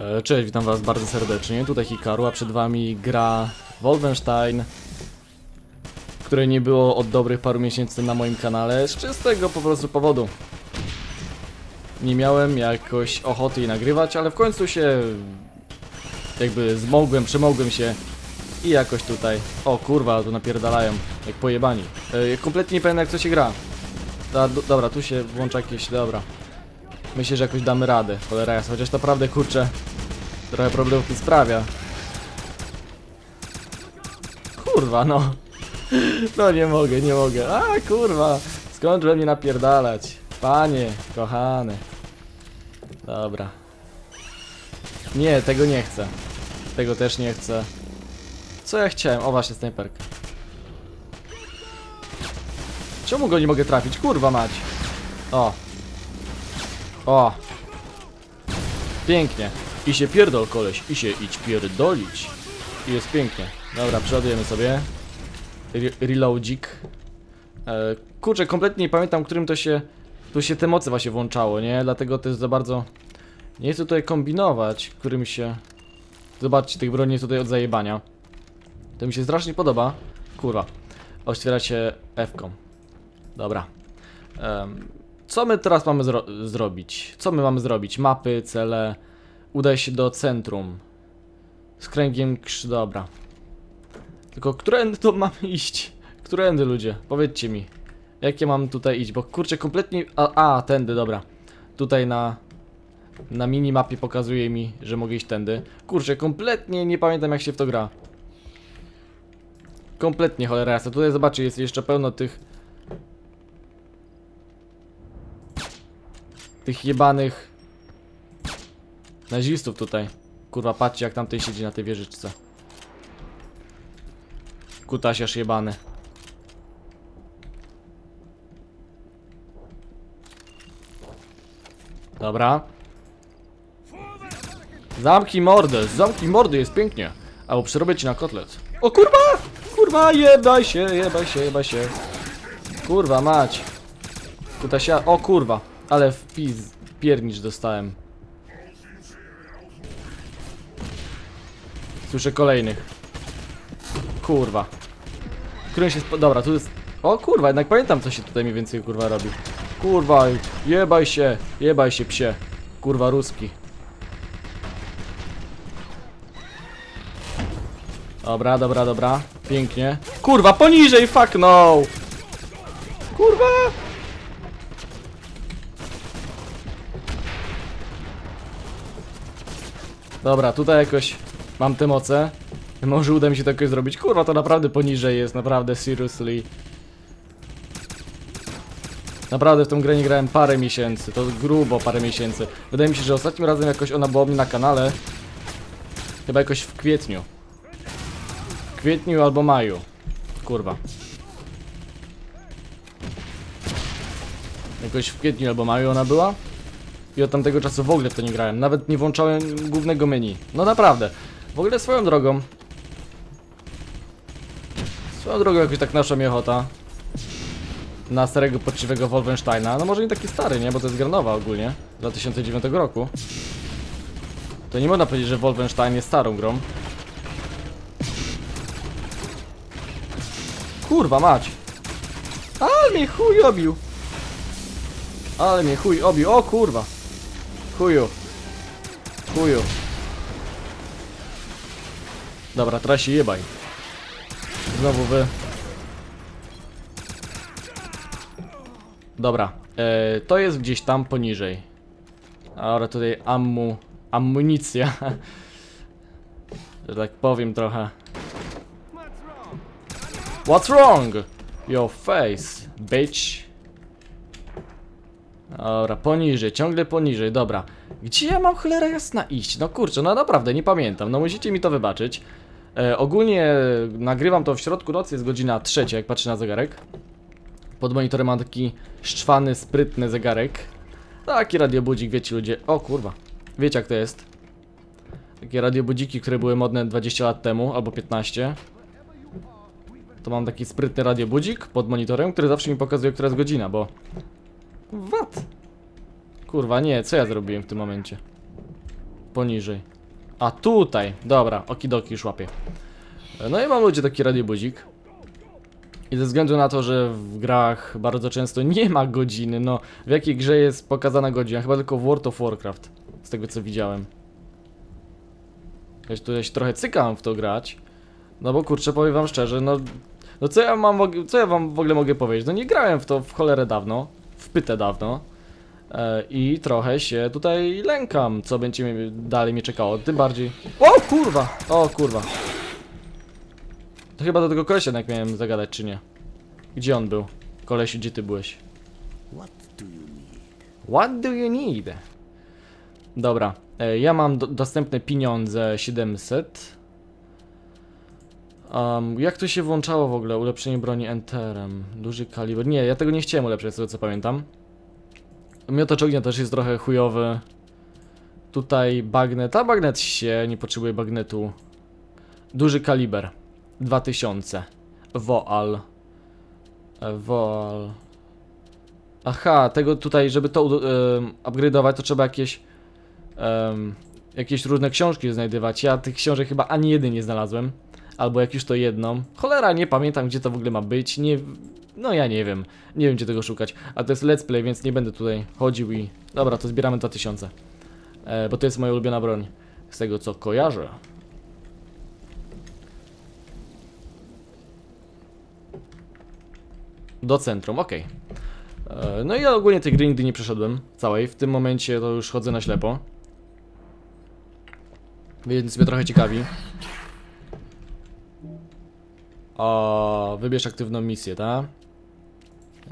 E, Cześć, witam was bardzo serdecznie. Tutaj Hikaru, a przed wami gra Wolfenstein, której nie było od dobrych paru miesięcy na moim kanale, z czystego po prostu powodu. Nie miałem jakoś ochoty jej nagrywać, ale w końcu się jakby zmogłem, przemogłem się i jakoś tutaj... O kurwa, tu napierdalają, jak pojebani. E, kompletnie nie pamiętam jak to się gra. Do, dobra, tu się włącza jakieś... dobra. Myślę, że jakoś damy radę, cholera jasna, chociaż naprawdę kurczę Trochę problemów mi sprawia. Kurwa no. No nie mogę, nie mogę. A kurwa, skąd mnie napierdalać? Panie, kochany. Dobra. Nie, tego nie chcę. Tego też nie chcę. Co ja chciałem? O właśnie, snajperkę Czemu go nie mogę trafić? Kurwa mać. O o! Pięknie. I się pierdol koleś, i się idź pierdolić. I jest pięknie. Dobra, przeładujemy sobie. Re reloadzik. E, kurczę, kompletnie nie pamiętam, którym to się... Tu się te moce właśnie włączało, nie? Dlatego to jest za bardzo... Nie chcę tutaj kombinować, którym się... Zobaczcie, tych broni jest tutaj od zajebania. To mi się strasznie podoba. Kurwa. Otwiera się F-ką. Dobra. Um, co my teraz mamy zro zrobić? Co my mamy zrobić? Mapy, cele. Udaj się do centrum. Z kręgiem krz... Dobra. Tylko którędy to mamy iść? Którędy ludzie? Powiedzcie mi. Jakie mam tutaj iść? Bo kurczę kompletnie... A, a tędy, dobra. Tutaj na... Na minimapie pokazuje mi, że mogę iść tędy. Kurczę, kompletnie nie pamiętam jak się w to gra. Kompletnie cholera jasna. Tutaj zobaczcie, jest jeszcze pełno tych Tych jebanych nazistów tutaj. Kurwa, patrzcie jak tamten siedzi na tej wieżyczce. Kutasiarz jebany. Dobra. Zamknij mordę, zamknij mordę, jest pięknie. Albo przerobię ci na kotlet. O kurwa! Kurwa, jebaj się, jebaj się, jebaj się. Kurwa, mać. Kutasia, o kurwa. Ale wpis, piernicz dostałem. Słyszę kolejnych. Kurwa. Którym się. Dobra, tu jest... O kurwa, jednak pamiętam co się tutaj mniej więcej kurwa robi. Kurwa, jebaj się, jebaj się psie. Kurwa ruski. Dobra, dobra, dobra. Pięknie. Kurwa, poniżej, fuck no! Kurwa! Dobra, tutaj jakoś mam te moce. Może uda mi się to jakoś zrobić. Kurwa, to naprawdę poniżej jest, naprawdę, seriously. Naprawdę w tą grę nie grałem parę miesięcy, to grubo parę miesięcy. Wydaje mi się, że ostatnim razem jakoś ona była mi na kanale. Chyba jakoś w kwietniu. W kwietniu albo maju. Kurwa. Jakoś w kwietniu albo maju ona była. I od tamtego czasu w ogóle w to nie grałem. Nawet nie włączałem głównego menu. No naprawdę. W ogóle swoją drogą. Swoją drogą jakoś tak nasza mi ochota. Na starego, poczciwego Wolfensteina. No może nie taki stary, nie? Bo to jest granowa ogólnie. 2009 roku. To nie można powiedzieć, że Wolfenstein jest starą grą. Kurwa mać. Ale mnie chuj obił. Ale mnie chuj obił. O kurwa. Chuju. Chuju. Dobra, teraz się jebaj. Znowu wy. Dobra, e, to jest gdzieś tam poniżej. Ale tutaj ammu, amunicja. Że tak powiem trochę. What's wrong? Your face, bitch. Dobra, poniżej, ciągle poniżej, dobra. Gdzie ja mam cholera jasna iść? No kurczę, no naprawdę, nie pamiętam, no musicie mi to wybaczyć. E, ogólnie nagrywam to w środku nocy, jest godzina trzecia, jak patrzę na zegarek. Pod monitorem mam taki szczwany, sprytny zegarek. Taki radiobudzik, wiecie ludzie. O kurwa, wiecie jak to jest. Takie radiobudziki, które były modne 20 lat temu, albo 15. To mam taki sprytny radiobudzik pod monitorem, który zawsze mi pokazuje, która jest godzina, bo What? Kurwa, nie, co ja zrobiłem w tym momencie? poniżej. A tutaj, dobra, okidoki już łapię. No i mam ludzie taki radiobuzik. I ze względu na to, że w grach bardzo często nie ma godziny, no w jakiej grze jest pokazana godzina? Chyba tylko w World of Warcraft, z tego co widziałem. Ja tutaj się trochę cykam w to grać. No bo kurczę, powiem wam szczerze, no... No co ja mam, co ja wam w ogóle mogę powiedzieć? No nie grałem w to w cholerę dawno, w pytę dawno. E, I trochę się tutaj lękam, co będzie dalej mnie czekało, tym bardziej... O kurwa! O kurwa! To chyba do tego kolesia jednak miałem zagadać, czy nie? Gdzie on był? Kolesiu, gdzie ty byłeś? What do you need? What do you need? Dobra, e, ja mam do, dostępne pieniądze 700. Um, jak to się włączało w ogóle? Ulepszenie broni Enterem. Duży kaliber. Nie, ja tego nie chciałem ulepszać, z tego co pamiętam. Miotacz ognia też jest trochę chujowy. Tutaj bagnet. A bagnet się nie potrzebuje bagnetu. Duży kaliber. 2000. Woal. E, Woal. Aha, tego tutaj, żeby to um, upgrade'ować, to trzeba jakieś em, jakieś różne książki znajdywać. Ja tych książek chyba ani jednej nie znalazłem. Albo jak już to jedną. Cholera, nie pamiętam gdzie to w ogóle ma być. Nie, no ja nie wiem. Nie wiem gdzie tego szukać. A to jest let's play, więc nie będę tutaj chodził i... Dobra, to zbieramy 2000. E, bo to jest moja ulubiona broń. Z tego co kojarzę. Do centrum, okej. E, No i ja ogólnie tej gry nigdy nie przeszedłem całej. W tym momencie to już chodzę na ślepo. Więc mnie trochę ciekawi. O, wybierz aktywną misję, tak?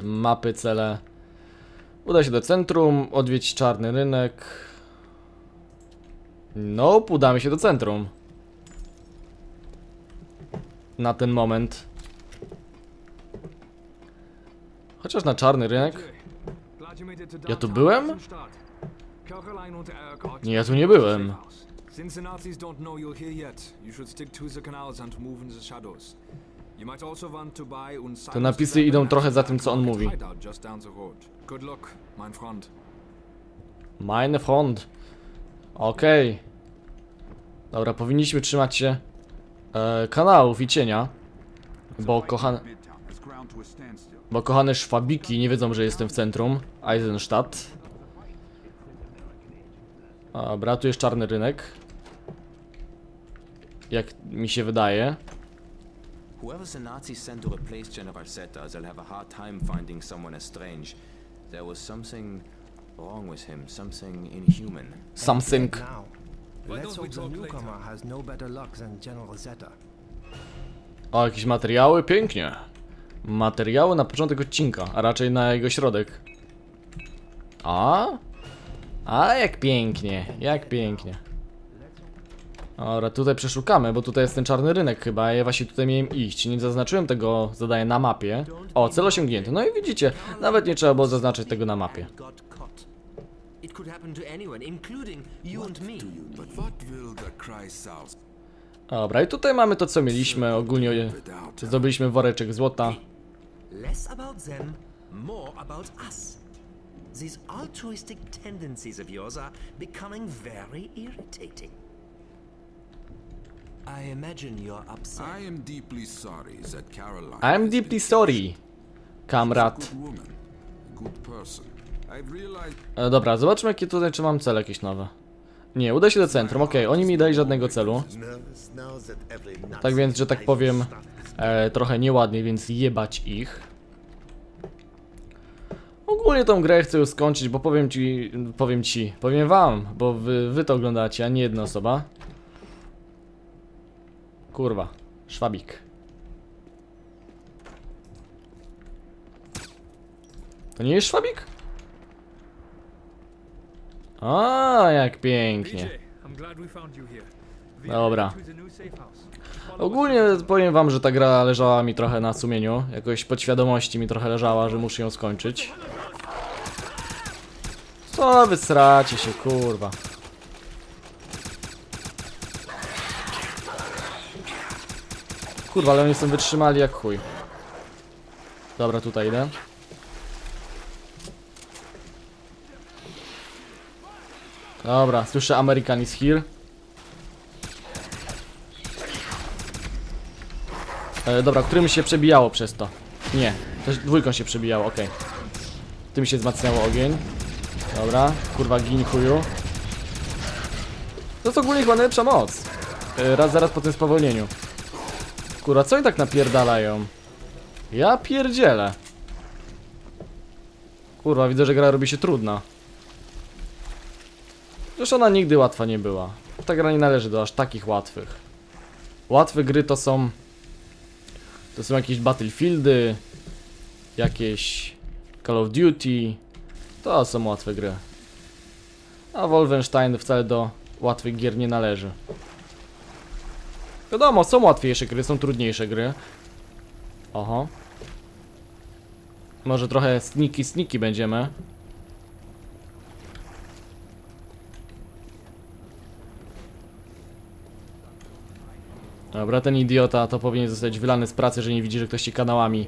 Mapy, cele. Udaj się do centrum, odwiedź czarny rynek. No, udamy się do centrum. Na ten moment. Chociaż na czarny rynek. Ja tu byłem? Nie, ja tu nie byłem. Since the Nazis don't know you're here yet, you should stick to the canals and move in the shadows. Te napisy idą trochę za tym, co on mówi. Meine Front. Okej. Dobra, powinniśmy trzymać się e, kanałów i cienia. Bo kochane, bo kochane szwabiki nie wiedzą, że jestem w centrum. Eisenstadt. Dobra, tu jest czarny rynek. Jak mi się wydaje. Whoever the Nazis sent to replace General Zeta, they'll have a hard time finding someone as strange. There was something wrong with him, something inhuman. Something. Now, Why let's hope the newcomer has no better luck than General Zeta. O, jakieś materiały? Pięknie. Materiały na początek odcinka, a raczej na jego środek. A? A, jak pięknie, jak pięknie. Dobra, tutaj przeszukamy, bo tutaj jest ten czarny rynek chyba, ja właśnie tutaj miałem iść. Nie zaznaczyłem tego zadania na mapie. O, cel osiągnięty. No i widzicie, nawet nie trzeba było zaznaczyć tego na mapie. Dobra, i tutaj mamy to, co mieliśmy. Ogólnie zdobyliśmy woreczek złota. Less about them, more about us. These altruistic tendencies of yours are becoming very irritating. I imagine you're upset. I am deeply sorry that Caroline I'm deeply sorry, kamrat. good woman, a good person. I've realized E, dobra, zobaczmy jakie tutaj, czy mam cele jakieś nowe. Nie, uda się do centrum, okej, oni mi dali żadnego celu. Tak więc, że tak powiem, e, trochę nieładnie, więc jebać ich. Ogólnie tą grę chcę już skończyć, bo powiem ci, powiem ci, powiem wam, bo wy, wy to oglądacie, a nie jedna osoba. Kurwa, szwabik. To nie jest szwabik? A, jak pięknie. Dobra. Ogólnie powiem wam, że ta gra leżała mi trochę na sumieniu. Jakoś podświadomości mi trochę leżała, że muszę ją skończyć. Co wy sracie się, kurwa. Kurwa, ale oni są wytrzymali jak chuj. Dobra, tutaj idę. Dobra, słyszę American is here. E, dobra, którym się przebijało przez to? Nie, też dwójką się przebijało, okej. Tym się wzmacniało ogień. Dobra, kurwa gin chuju. To jest ogólnie chyba najlepsza moc. E, raz zaraz po tym spowolnieniu. Kurwa, co oni tak napierdalają? Ja pierdzielę. Kurwa, widzę, że gra robi się trudna. Już ona nigdy łatwa nie była. Ta gra nie należy do aż takich łatwych. Łatwe gry to są... To są jakieś Battlefieldy, jakieś Call of Duty. To są łatwe gry. A Wolfenstein wcale do łatwych gier nie należy. Wiadomo, są łatwiejsze gry, są trudniejsze gry. Oho. Może trochę sniki sniki będziemy. Dobra, ten idiota to powinien zostać wylany z pracy, że nie widzi, że ktoś ci kanałami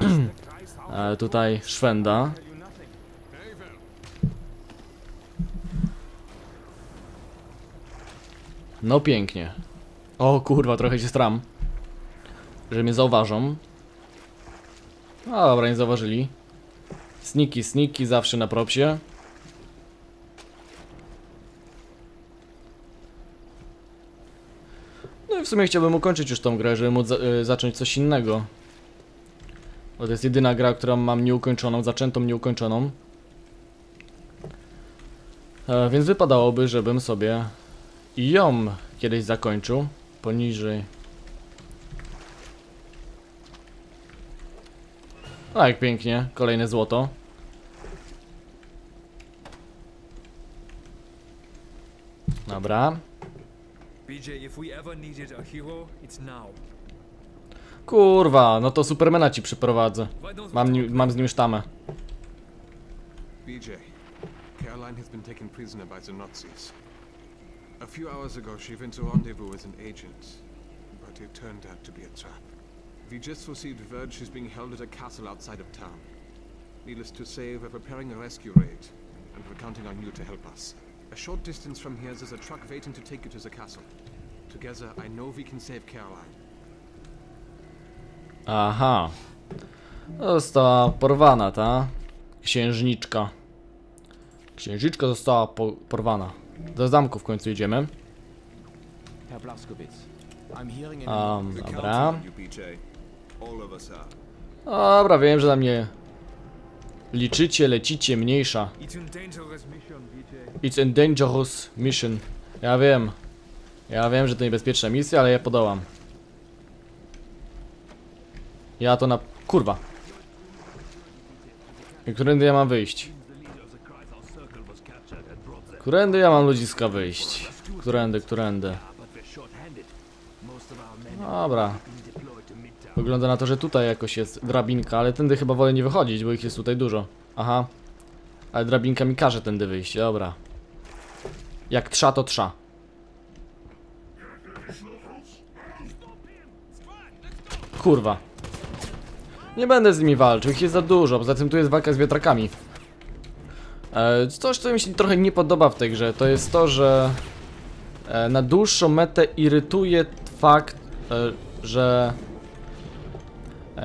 e, tutaj szwenda. No pięknie. O kurwa, trochę się stram. Że mnie zauważą. No dobra, nie zauważyli. Sniki, sniki, zawsze na propsie. No i w sumie chciałbym ukończyć już tą grę, żeby móc za y, zacząć coś innego. Bo to jest jedyna gra, którą mam nieukończoną, zaczętą nieukończoną. E, więc wypadałoby, żebym sobie ją kiedyś zakończył. Poniżej. A jak pięknie, kolejne złoto. Dobra. Kurwa, no to Supermana ci przyprowadzę. Mam, mam z nim sztamę. BJ, Caroline has been taken prisoner by the Nazis. A few hours ago, she went to rendezvous with an agent, but it turned out to be a trap. We just received word she's being held at a castle outside of town. Needless to say, we're preparing a rescue raid, and we're counting on you to help us. A short distance from here, there's a truck waiting to take you to the castle. Together, I know we can save Caroline. Aha. Została porwana ta księżniczka. Księżniczka została po porwana. Do zamku w końcu idziemy. Um, dobra. Dobra, wiem, że na mnie liczycie, lecicie, mniejsza. It's a dangerous mission, BJ. It's a dangerous mission. Ja wiem. Ja wiem, że to niebezpieczna misja, ale ja podołam. Ja to na... Kurwa. I którędy ja mam wyjść? Którędy ja mam ludziska wyjść? Którędy, którędy? Dobra. Wygląda na to, że tutaj jakoś jest drabinka, ale tędy chyba wolę nie wychodzić, bo ich jest tutaj dużo. Aha. Ale drabinka mi każe tędy wyjść, dobra. Jak trza, to trza. Kurwa. Nie będę z nimi walczył, ich jest za dużo, poza tym tu jest walka z wiatrakami. E, coś, co mi się trochę nie podoba w tej grze, to jest to, że e, na dłuższą metę irytuje fakt, e, że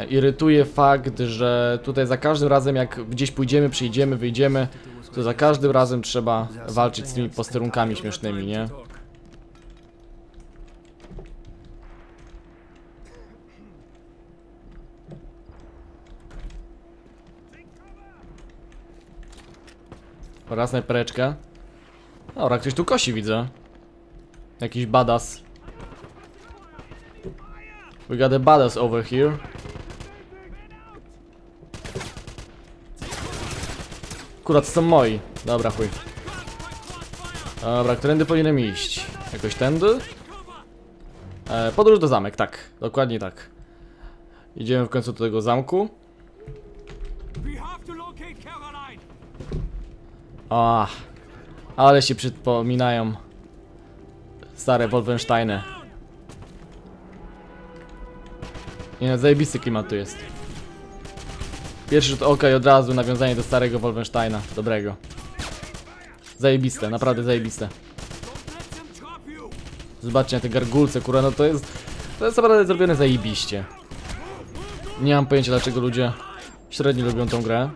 irytuje fakt, że tutaj za każdym razem jak gdzieś pójdziemy, przyjdziemy, wyjdziemy, to za każdym razem trzeba walczyć z tymi posterunkami śmiesznymi, nie? Raz snajpereczkę. Dobra, ktoś tu kosi widzę. Jakiś badass. We got a badass over here. Kurwa, to są moi. Dobra, chuj. Dobra, którędy powinienem iść? Jakoś tędy? E, podróż do zamek, tak. Dokładnie tak. Idziemy w końcu do tego zamku. A, ale się przypominają stare Wolfensteiny. Nie no, zajebisty klimat tu jest. Pierwszy rzut oka i od razu nawiązanie do starego Wolfensteina, dobrego. Zajebiste, naprawdę zajebiste. Zobaczcie na te gargulce, kurwa, no to jest... To jest naprawdę zrobione zajebiście. Nie mam pojęcia dlaczego ludzie średnio lubią tą grę.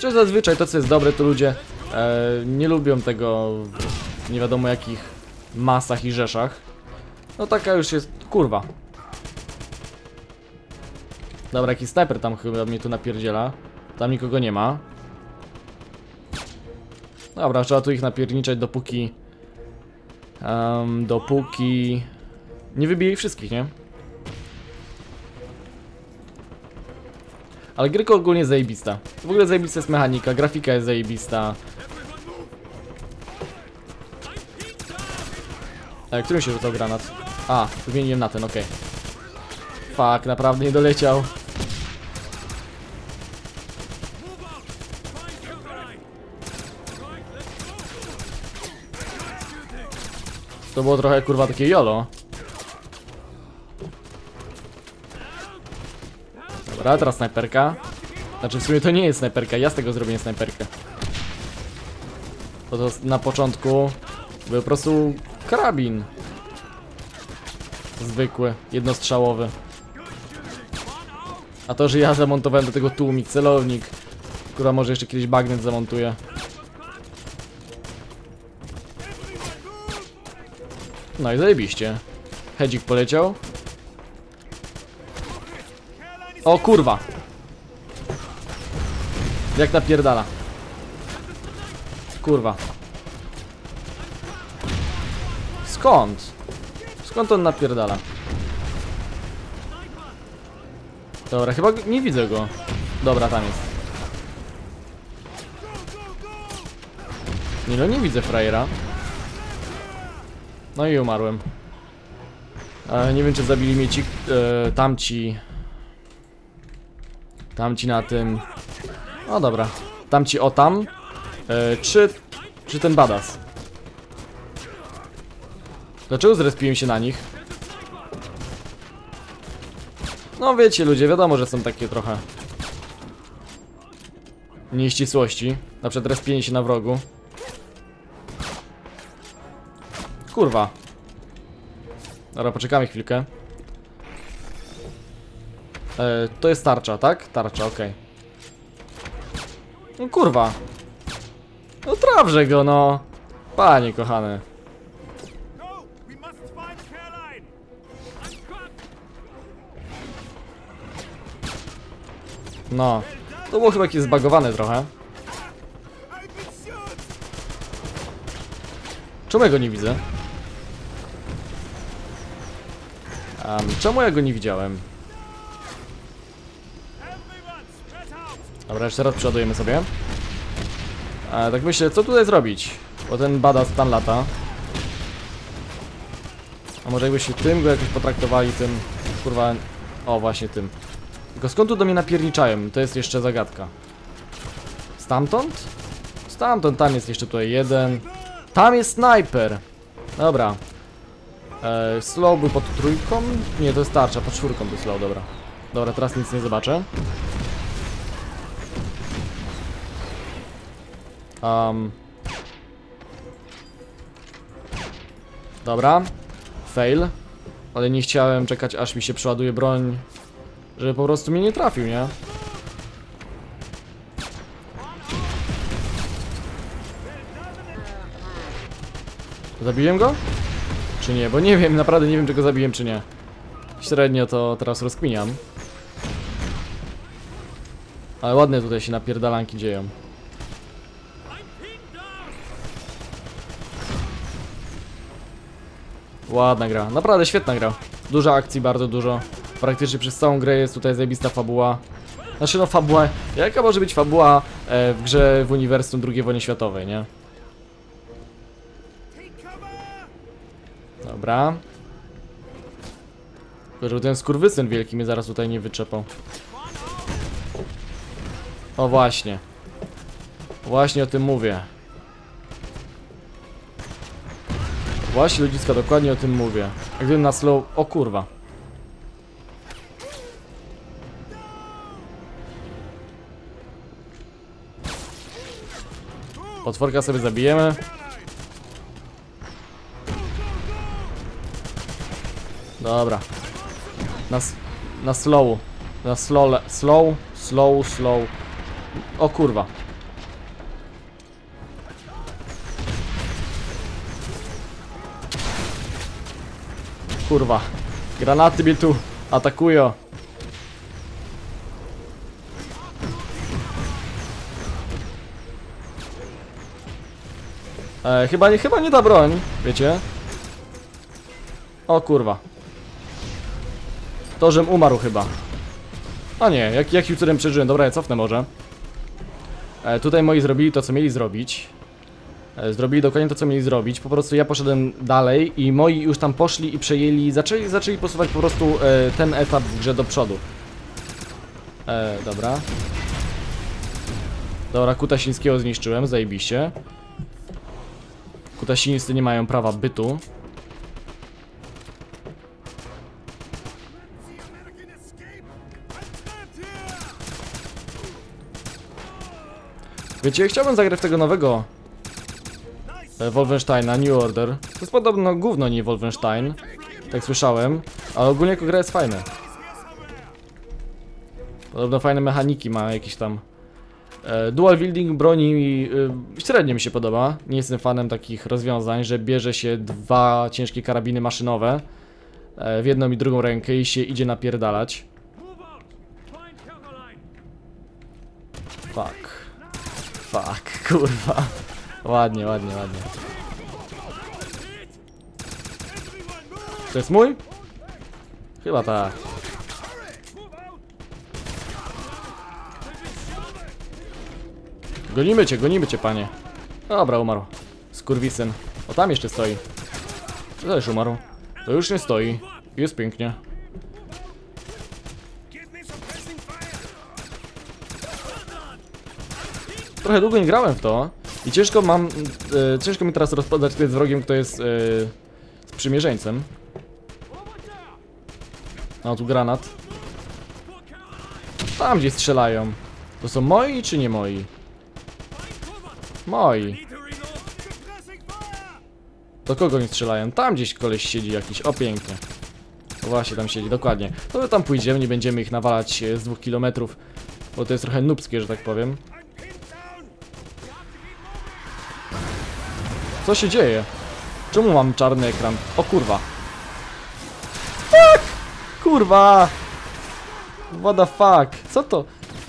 Chociaż zazwyczaj to co jest dobre to ludzie e, nie lubią tego w nie wiadomo jakich masach i rzeszach. No taka już jest, kurwa. Dobra, jakiś sniper tam chyba mnie tu napierdziela. Tam nikogo nie ma. Dobra, trzeba tu ich napierniczać dopóki... em, dopóki... Nie wybije ich wszystkich, nie? Ale gryka ogólnie zajebista. W ogóle zajebista jest mechanika, grafika jest zajebista. A którym się rzucał granat? A, wymieniłem na ten, okej. Fuck, naprawdę nie doleciał. To było trochę kurwa takie jolo. Dobra, teraz snajperka. Znaczy w sumie to nie jest snajperka, ja z tego zrobię snajperkę. To na początku był po prostu karabin. Zwykły, jednostrzałowy. A to, że ja zamontowałem do tego tłumik, celownik, która może jeszcze kiedyś bagnet zamontuję. No i zajebiście. Hedzik poleciał. O kurwa. Jak napierdala. Kurwa. Skąd? Skąd on napierdala? Dobra, chyba nie widzę go. Dobra, tam jest. Nie no, nie widzę frajera. No i umarłem. E, nie wiem, czy zabili mnie ci, e, tamci. Tamci na tym. O dobra. Tamci o tam. E, czy, czy ten badas? Dlaczego zrespiłem się na nich? No wiecie ludzie, wiadomo, że są takie trochę nieścisłości. Na przykład respienie się na wrogu. Kurwa. Dobra, poczekamy chwilkę. E, to jest tarcza, tak? Tarcza, okej. No kurwa. No trawże go, no. Panie kochany. No. To było chyba jakieś zbagowane trochę. Czemu ja go nie widzę? Em, czemu ja go nie widziałem? Dobra, jeszcze raz przeładujemy sobie. Tak myślę, co tutaj zrobić? Bo ten badass tam lata. A może jakbyśmy tym go jakoś potraktowali, tym... Kurwa... O, właśnie tym. Tylko skąd tu do mnie napierniczają? To jest jeszcze zagadka. Stamtąd? Stamtąd, tam jest jeszcze tutaj jeden. Tam jest snajper! Dobra. E, slow był pod trójką? Nie, to jest tarcza, pod czwórką był slow, dobra. Dobra, teraz nic nie zobaczę. Um. Dobra. Fail. Ale nie chciałem czekać aż mi się przeładuje broń. Żeby po prostu mnie nie trafił, nie? Zabiłem go? Czy nie? Bo nie wiem, naprawdę nie wiem, czy go zabiłem, czy nie. Średnio to teraz rozkminiam. Ale ładne tutaj się napierdalanki dzieją. Ładna gra, naprawdę świetna gra. Dużo akcji, bardzo dużo. Praktycznie przez całą grę jest tutaj zajebista fabuła. Znaczy no fabuła, jaka może być fabuła e, w grze w uniwersum II wojny światowej, nie? Dobra. Tylko, żeby ten skurwysyn wielki mnie zaraz tutaj nie wyczepał. O właśnie. Właśnie o tym mówię. Właśnie ludziska, dokładnie o tym mówię. Jak gdybym na slow... O kurwa. Potworka sobie zabijemy. Dobra. Na, na slow. Na slow, slow, slow, slow. O kurwa. Kurwa. Granaty mnie tu atakują. E, chyba, nie, chyba nie ta broń, wiecie? O kurwa. To, żem umarł chyba. A nie, jak, jakim cudem przeżyłem? Dobra, ja cofnę może. E, tutaj moi zrobili to, co mieli zrobić. E, zrobili dokładnie to, co mieli zrobić. Po prostu ja poszedłem dalej i moi już tam poszli i przejęli, zaczęli, zaczęli posuwać po prostu e, ten etap w grze do przodu. E, dobra. Dobra, Kutasińskiego zniszczyłem, zajebiście. Kutasińscy nie mają prawa bytu. Wiecie, chciałbym zagrać tego nowego Wolfensteina, New Order. To jest podobno gówno, nie Wolfenstein. Tak słyszałem, ale ogólnie jako gra jest fajna. Podobno fajne mechaniki ma jakieś tam. E, dual wielding broni e, średnio mi się podoba. Nie jestem fanem takich rozwiązań, że bierze się dwa ciężkie karabiny maszynowe e, w jedną i drugą rękę i się idzie napierdalać. Fuck. Fuck, kurwa. Ładnie, ładnie, ładnie. To jest mój? Chyba tak. Gonimy cię, gonimy cię, panie. Dobra, umarł. Skurwisyn. O, tam jeszcze stoi. To umarł. To już nie stoi. Jest pięknie. Trochę długo nie grałem w to. I ciężko mam... E, ciężko mi teraz rozpoznać, kto jest wrogiem, kto jest e, sprzymierzeńcem. No, tu granat. Tam gdzie strzelają. To są moi czy nie moi? Moi. Do kogo nie strzelają? Tam gdzieś koleś siedzi jakiś. O, pięknie. O, właśnie tam siedzi, dokładnie. To tam pójdziemy, nie będziemy ich nawalać e, z dwóch kilometrów. Bo to jest trochę nubskie, że tak powiem. Co się dzieje? Czemu mam czarny ekran? O kurwa. Fuck! Kurwa! What the fuck? Co to?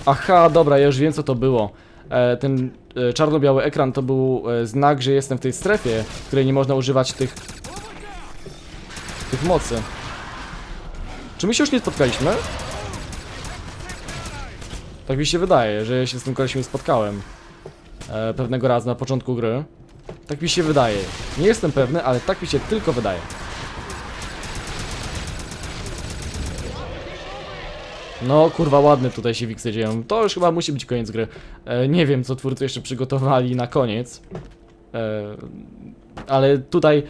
Aha, dobra, ja już wiem co to było. E, ten e, czarno-biały ekran to był e, znak, że jestem w tej strefie, w której nie można używać tych... tych mocy. Czy my się już nie spotkaliśmy? Tak mi się wydaje, że się z tym kolesiem spotkałem. E, pewnego razu na początku gry. Tak mi się wydaje. Nie jestem pewny, ale tak mi się tylko wydaje. No kurwa ładne tutaj się wiksy dzieją. To już chyba musi być koniec gry. E, nie wiem co twórcy jeszcze przygotowali na koniec. E, ale tutaj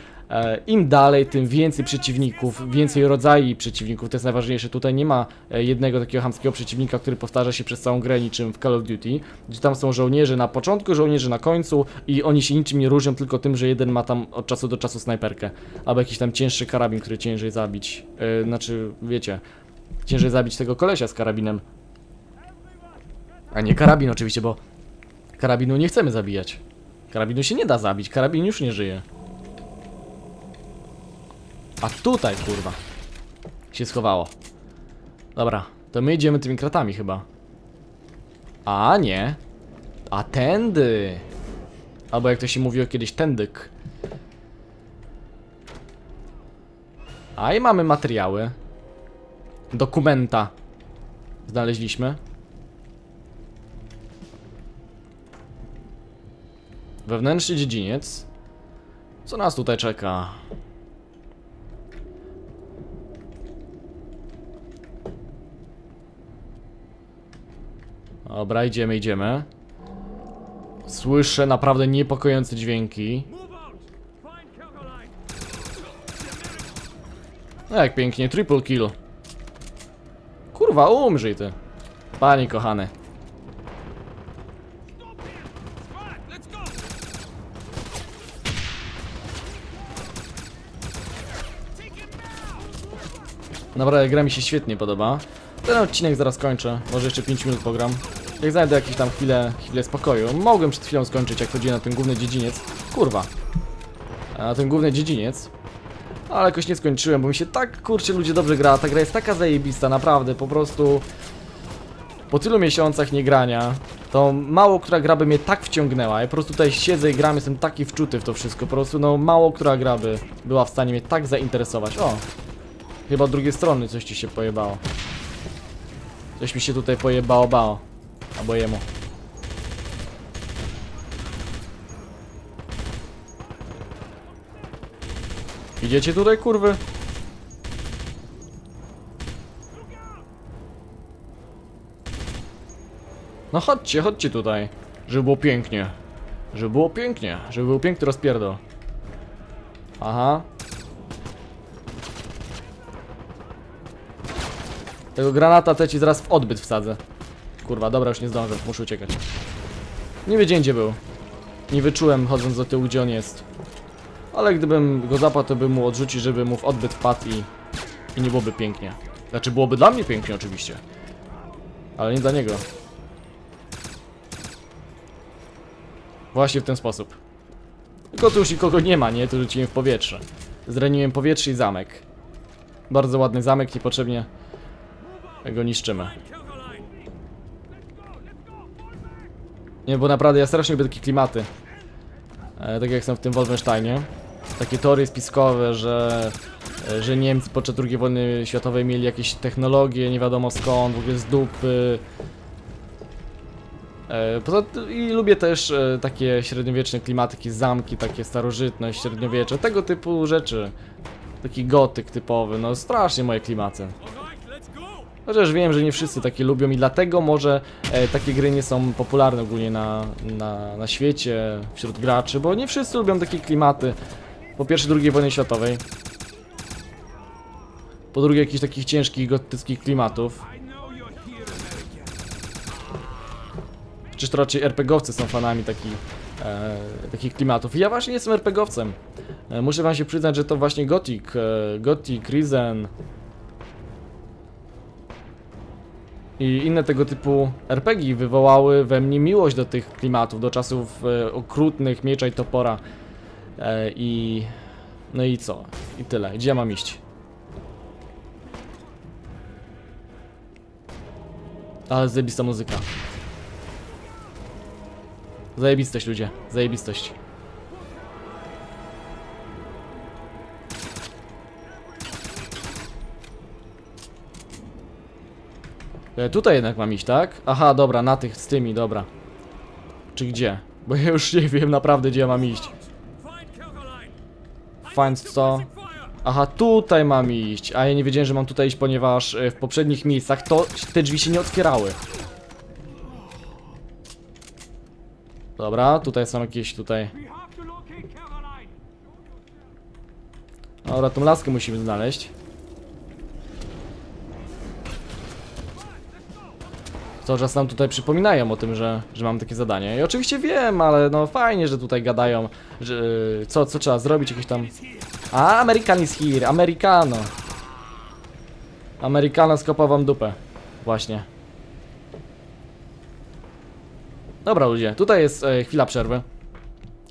im dalej, tym więcej przeciwników, więcej rodzajów przeciwników. To jest najważniejsze. Tutaj nie ma e, jednego takiego chamskiego przeciwnika, który powtarza się przez całą grę niczym w Call of Duty. Gdzie tam są żołnierze na początku, żołnierze na końcu i oni się niczym nie różnią, tylko tym, że jeden ma tam od czasu do czasu snajperkę. Albo jakiś tam cięższy karabin, który ciężej zabić. E, znaczy, wiecie, ciężej zabić tego kolesia z karabinem. A nie karabin oczywiście, bo karabinu nie chcemy zabijać. Karabinu się nie da zabić, karabin już nie żyje. A tutaj, kurwa, się schowało. Dobra, to my idziemy tymi kratami chyba. A nie. A tędy. Albo jak to się mówiło kiedyś, tędyk. A i mamy materiały. Dokumenta. Znaleźliśmy. Wewnętrzny dziedziniec. Co nas tutaj czeka? Dobra, idziemy, idziemy. Słyszę naprawdę niepokojące dźwięki. No Jak pięknie, triple kill. Kurwa, umrzyj ty. Panie kochany. Naprawdę gra mi się świetnie podoba. Ten odcinek zaraz kończę. Może jeszcze 5 minut pogram. Jak znajdę jakieś tam chwilę, spokoju. Mogłem przed chwilą skończyć, jak chodziłem na ten główny dziedziniec. Kurwa. Na ten główny dziedziniec. Ale jakoś nie skończyłem, bo mi się tak, kurczę, ludzie dobrze gra. Ta gra jest taka zajebista, naprawdę, po prostu... Po tylu miesiącach niegrania, to mało która gra by mnie tak wciągnęła. Ja po prostu tutaj siedzę i gram, jestem taki wczuty w to wszystko. Po prostu, no, mało która gra by była w stanie mnie tak zainteresować. O! Chyba od drugiej strony coś ci się pojebało. Coś mi się tutaj pojebało, bało. Albo jemu. Idziecie tutaj, kurwy? No chodźcie, chodźcie tutaj. Żeby było pięknie. Żeby było pięknie. Żeby był piękny rozpierdol. Aha. Tego granata te ci zaraz w odbyt wsadzę. Kurwa, dobra, już nie zdążę, muszę uciekać. Nie wiedziałem gdzie był. Nie wyczułem chodząc do tyłu gdzie on jest. Ale gdybym go zapadł, to bym mu odrzucił, żeby mu w odbyt wpadł i... I nie byłoby pięknie. Znaczy byłoby dla mnie pięknie oczywiście. Ale nie dla niego. Właśnie w ten sposób. Tylko tu już nikogo nie ma, nie? Tu rzuciłem w powietrze. Zraniłem powietrze i zamek. Bardzo ładny zamek, niepotrzebnie go niszczymy. Nie, bo naprawdę ja strasznie lubię takie klimaty. E, tak jak są w tym Wolfensteinie. Takie teorie spiskowe, że, e, że Niemcy podczas II wojny światowej mieli jakieś technologie, nie wiadomo skąd, w ogóle z dupy. E, Poza i lubię też e, takie średniowieczne klimaty, takie zamki, takie starożytność, średniowiecze, tego typu rzeczy. Taki gotyk typowy, no strasznie moje klimaty. Chociaż wiem, że nie wszyscy takie lubią i dlatego może e, takie gry nie są popularne ogólnie na, na, na świecie, wśród graczy, bo nie wszyscy lubią takie klimaty. Po pierwsze II wojny światowej. Po drugie jakichś takich ciężkich gotyckich klimatów. Czyż to raczej RPGowcy są fanami takich, e, takich klimatów. I ja właśnie jestem RPGowcem. E, muszę wam się przyznać, że to właśnie Gothic, e, Gothic, Risen i inne tego typu RPG wywołały we mnie miłość do tych klimatów, do czasów e, okrutnych, miecza i topora. E, I... No i co? I tyle. Gdzie ja mam iść? Ale zajebista muzyka. Zajebistość ludzie, zajebistość. Tutaj jednak mam iść, tak? Aha, dobra, na tych z tymi, dobra. Czy gdzie? Bo ja już nie wiem naprawdę gdzie ja mam iść. Find co? Aha, tutaj mam iść, a ja nie wiedziałem, że mam tutaj iść, ponieważ e, w poprzednich miejscach to te drzwi się nie otwierały. Dobra, tutaj są jakieś tutaj. Dobra, tą laskę musimy znaleźć. Cały czas nam tutaj przypominają o tym, że, że mam takie zadanie. I oczywiście wiem, ale no fajnie, że tutaj gadają, że co, co trzeba zrobić, jakieś tam... A, American is here, Americano. Americano skopał wam dupę. Właśnie. Dobra ludzie, tutaj jest e, chwila przerwy.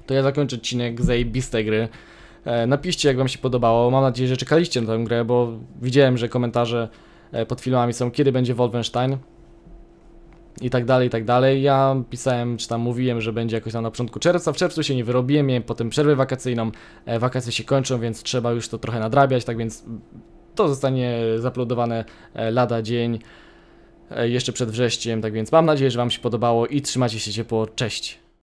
To ja zakończę odcinek zajebistej gry. E, napiszcie jak wam się podobało, mam nadzieję, że czekaliście na tę grę, bo widziałem, że komentarze e, pod filmami są kiedy będzie Wolfenstein i tak dalej, i tak dalej. Ja pisałem, czy tam mówiłem, że będzie jakoś tam na początku czerwca. W czerwcu się nie wyrobiłem, miałem potem przerwę wakacyjną. E, wakacje się kończą, więc trzeba już to trochę nadrabiać, tak więc to zostanie zaplodowane e, lada dzień e, jeszcze przed wrześniem, tak więc mam nadzieję, że Wam się podobało i trzymajcie się ciepło. Cześć!